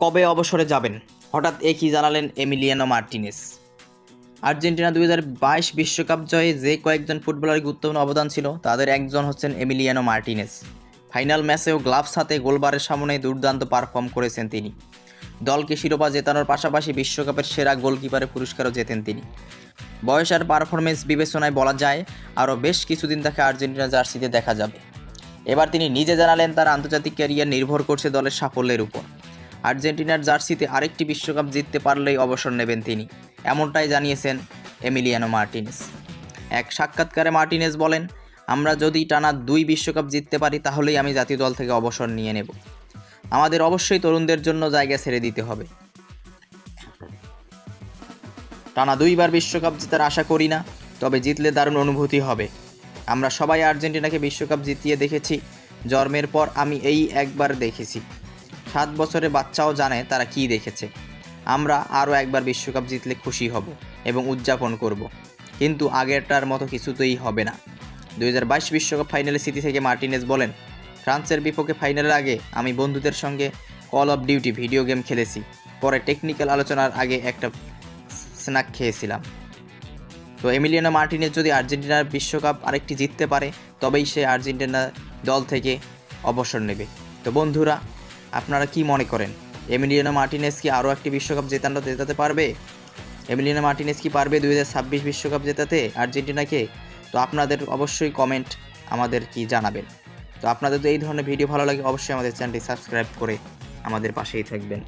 কবে অবসরে যাবেন? হঠাৎ একই জানালেন এমিলিয়ানো মার্টিনেস। আর্জেন্টিনা দুই হাজার বাইশ বিশ্বকাপ জয়ে যে কয়েকজন ফুটবলারের গুরুত্বপূর্ণ অবদান ছিল, তাদের একজন হচ্ছেন এমিলিয়ানো মার্টিনেস। ফাইনাল ম্যাচেও গ্লাভস হাতে গোলবারের সামনে দুর্দান্ত পারফর্ম করেছেন তিনি। দলকে শিরোপা জেতানোর পাশাপাশি বিশ্বকাপের সেরা গোলকিপারের পুরস্কারও জেতেন তিনি। বয়স আর পারফরমেন্স বিবেচনায় বলা যায়, আরও বেশ কিছুদিন তাকে আর্জেন্টিনা জার্সিতে দেখা যাবে। এবার তিনি নিজে জানালেন, তার আন্তর্জাতিক ক্যারিয়ার নির্ভর করছে দলের সাফল্যের উপর। আর্জেন্টিনার জার্সিতে আরেকটি বিশ্বকাপ জিততে পারলেই অবসর নেবেন তিনি। এমনটাই জানিয়েছেন এমিলিয়ানো মার্টিনেস। এক সাক্ষাৎকারে মার্টিনেস বলেন, আমরা যদি টানা দুই বিশ্বকাপ জিততে পারি, তাহলেই আমি জাতীয় দল থেকে অবসর নিয়ে নেব। আমাদের অবশ্যই তরুণদের জন্য জায়গা ছেড়ে দিতে হবে। টানা দুইবার বিশ্বকাপ জেতার আশা করি না, তবে জিতলে দারুণ অনুভূতি হবে। আমরা সবাই আর্জেন্টিনাকে বিশ্বকাপ জিতিয়ে দেখেছি। জন্মের পর আমি এই একবার দেখেছি। সাত বছরের বাচ্চাও জানে তারা কি দেখেছে। আমরা আরও একবার বিশ্বকাপ জিতলে খুশি হব এবং উদযাপন করব। কিন্তু আগেরটার মতো কিছুতেই হবে না। দুই বিশ্বকাপ ফাইনালের স্মৃতি থেকে মার্টিনেজ বলেন, ফ্রান্সের বিপক্ষে ফাইনালের আগে আমি বন্ধুদের সঙ্গে Call of Duty video game খেলেছি। পরে টেকনিক্যাল আলোচনার আগে একটা স্ন্যাক খেয়েছিলাম। তো এমিলিয়ানো মার্টিনেজ যদি আর্জেন্টিনার বিশ্বকাপ আরেকটি জিততে পারে, তবেই সে আর্জেন্টিনা দল থেকে অবসর নেবে। তো বন্ধুরা আপনারা কি মনে করেন? এমিলিয়ানো মার্টিনেস কি আরও একটি বিশ্বকাপ জেতানো জেতাতে পারবে? এমিলিয়ানো মার্টিনেস কি পারবে দুই বিশ্বকাপ জেতাতে আর্জেন্টিনাকে? তো আপনাদের অবশ্যই কমেন্ট আমাদের কি জানাবেন? তো আপনাদের তো এই ধরনের ভিডিও ভালো লাগে, অবশ্যই আমাদের চ্যানেলটি সাবস্ক্রাইব করে আমাদের পাশেই থাকবেন।